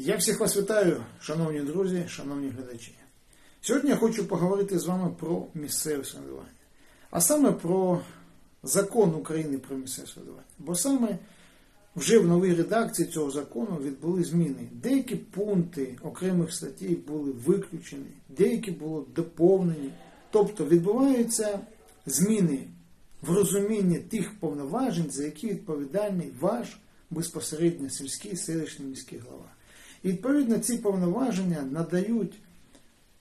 Я всіх вас вітаю, шановні друзі, шановні глядачі. Сьогодні я хочу поговорити з вами про місцеве самоврядування, а саме про закон України про місцеве самоврядування. Бо саме вже в новій редакції цього закону відбули зміни. Деякі пункти окремих статей були виключені, деякі були доповнені. Тобто відбуваються зміни в розумінні тих повноважень, за які відповідальний ваш безпосередньо сільський селищний міський голова. Відповідно ці повноваження надають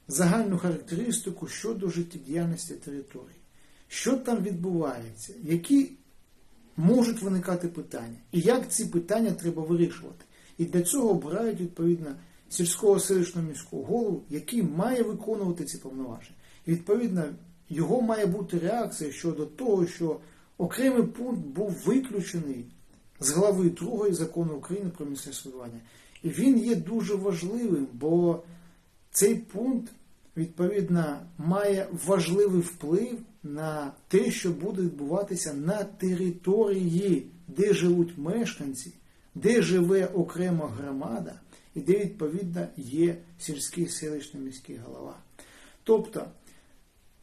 загальну характеристику щодо життєдіяльності території. Що там відбувається, які можуть виникати питання, і як ці питання треба вирішувати. І для цього обирають відповідно сільського селищного міського голову, який має виконувати ці повноваження. І відповідно його має бути реакція щодо того, що окремий пункт був виключений з глави 2 закону України про місцеве. І він є дуже важливим, бо цей пункт, відповідно, має важливий вплив на те, що буде відбуватися на території, де живуть мешканці, де живе окрема громада, і де, відповідно, є сільський селищний міський голова. Тобто,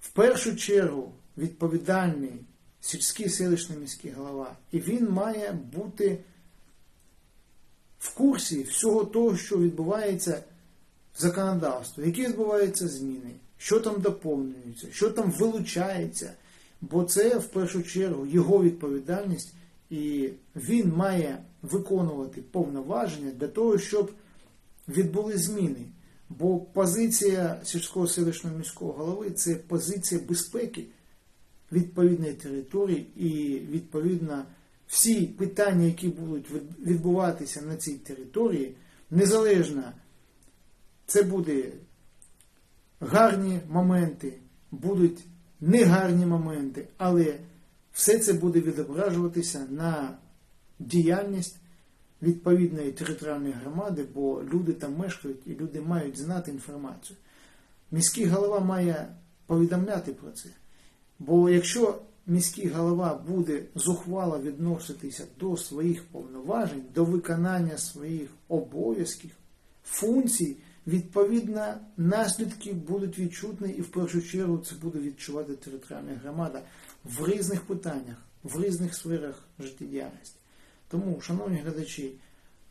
в першу чергу, відповідальний сільський селищний міський голова, і він має бути в курсі всього того, що відбувається в законодавстві, які відбуваються зміни, що там доповнюється, що там вилучається. Бо це в першу чергу його відповідальність, і він має виконувати повноваження для того, щоб відбули зміни. Бо позиція сільського селищного міського голови це позиція безпеки відповідної території і відповідно всі питання, які будуть відбуватися на цій території, незалежно це буде гарні моменти, будуть негарні моменти, але все це буде відображуватися на діяльність відповідної територіальної громади, бо люди там мешкають і люди мають знати інформацію. Міський голова має повідомляти про це. Бо якщо міський голова буде зухвало відноситися до своїх повноважень, до виконання своїх обов'язків, функцій, відповідно, наслідки будуть відчутні і в першу чергу це буде відчувати територіальна громада в різних питаннях, в різних сферах життєдіяльності. Тому, шановні глядачі,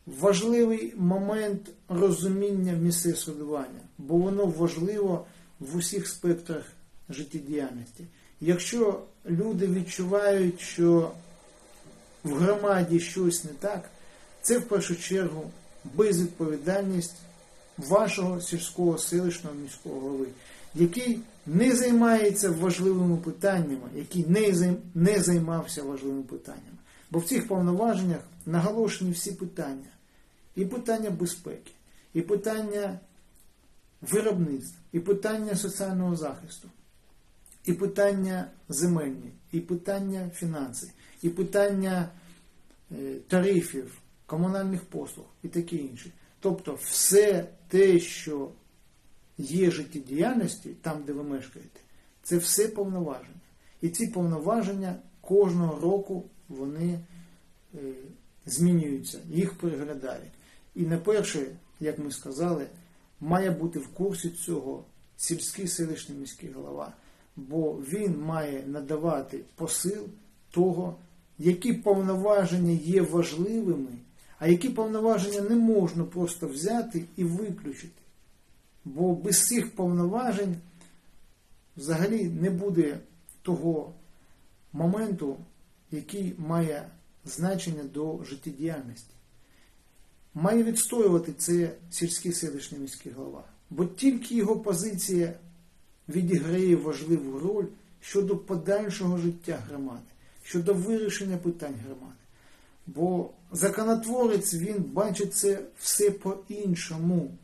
важливий момент розуміння місцевого самоврядування, бо воно важливо в усіх спектрах життєдіяльності. Якщо люди відчувають, що в громаді щось не так, це в першу чергу безвідповідальність вашого сільського селищного міського голови, який не займається важливими питаннями, який не займався важливими питаннями. Бо в цих повноваженнях наголошені всі питання. І питання безпеки, і питання виробництва, і питання соціального захисту, і питання земельні, і питання фінансів, і питання тарифів, комунальних послуг і таке інше. Тобто все те, що є життєдіяльності, там, де ви мешкаєте, це все повноваження. І ці повноваження кожного року вони е, змінюються, їх переглядають. І не перше, як ми сказали, має бути в курсі цього сільський селищний міський голова, бо він має надавати посил того, які повноваження є важливими, а які повноваження не можна просто взяти і виключити. Бо без цих повноважень взагалі не буде того моменту, який має значення до життєдіяльності. Має відстоювати це сільський селищний міський голова. Бо тільки його позиція відіграє важливу роль щодо подальшого життя громади, щодо вирішення питань громади. Бо законотворець він бачить це все по-іншому,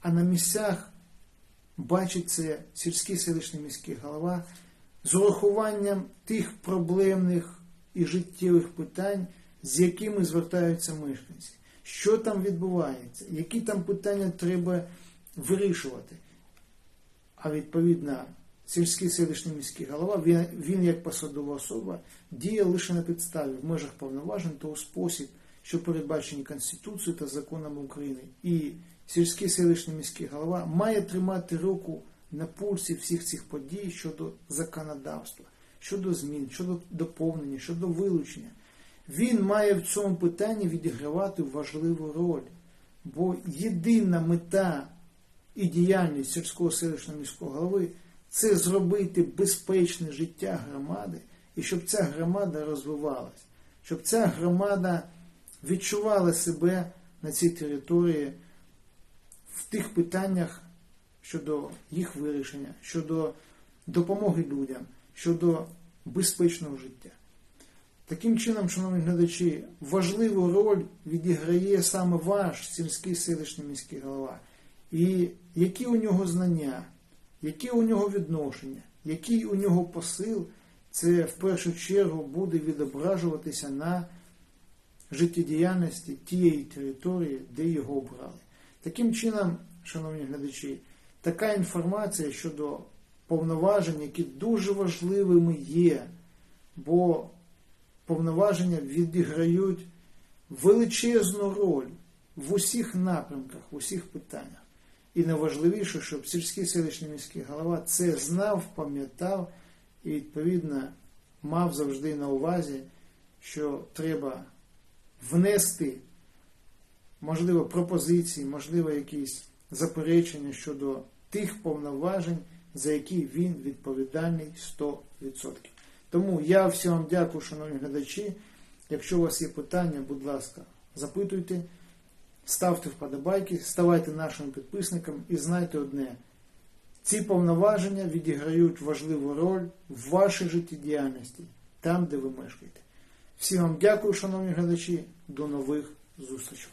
а на місцях бачить це сільський селищний міський голова з урахуванням тих проблемних і життєвих питань, з якими звертаються мешканці. Що там відбувається, які там питання треба вирішувати. А відповідно, сільський селищний міський голова, він, він як посадова особа, діє лише на підставі в межах повноважень того спосіб, що передбачені Конституцією та законами України. І сільський селищний міський голова має тримати руку на пульсі всіх цих подій щодо законодавства, щодо змін, щодо доповнення, щодо вилучення. Він має в цьому питанні відігравати важливу роль, бо єдина мета і діяльність сільського селищного міського голови це зробити безпечне життя громади і щоб ця громада розвивалась, щоб ця громада відчувала себе на цій території в тих питаннях щодо їх вирішення, щодо допомоги людям, щодо безпечного життя. Таким чином, шановні глядачі, важливу роль відіграє саме ваш сільський селищний міський голова. І які у нього знання, які у нього відношення, який у нього посил, це в першу чергу буде відображуватися на життєдіяльності тієї території, де його обрали. Таким чином, шановні глядачі, така інформація щодо повноважень, які дуже важливими є, бо повноваження відіграють величезну роль в усіх напрямках, в усіх питаннях. І найважливіше, щоб сільський селищний міський голова це знав, пам'ятав і, відповідно, мав завжди на увазі, що треба внести, можливо, пропозиції, можливо, якісь заперечення щодо тих повноважень, за які він відповідальний 100%. Тому я всім вам дякую, шановні глядачі. Якщо у вас є питання, будь ласка, запитуйте, ставте вподобайки, ставайте нашим підписником і знайте одне. Ці повноваження відіграють важливу роль в вашій життєдіяльності, там, де ви мешкаєте. Всім вам дякую, шановні глядачі, до нових зустрічей.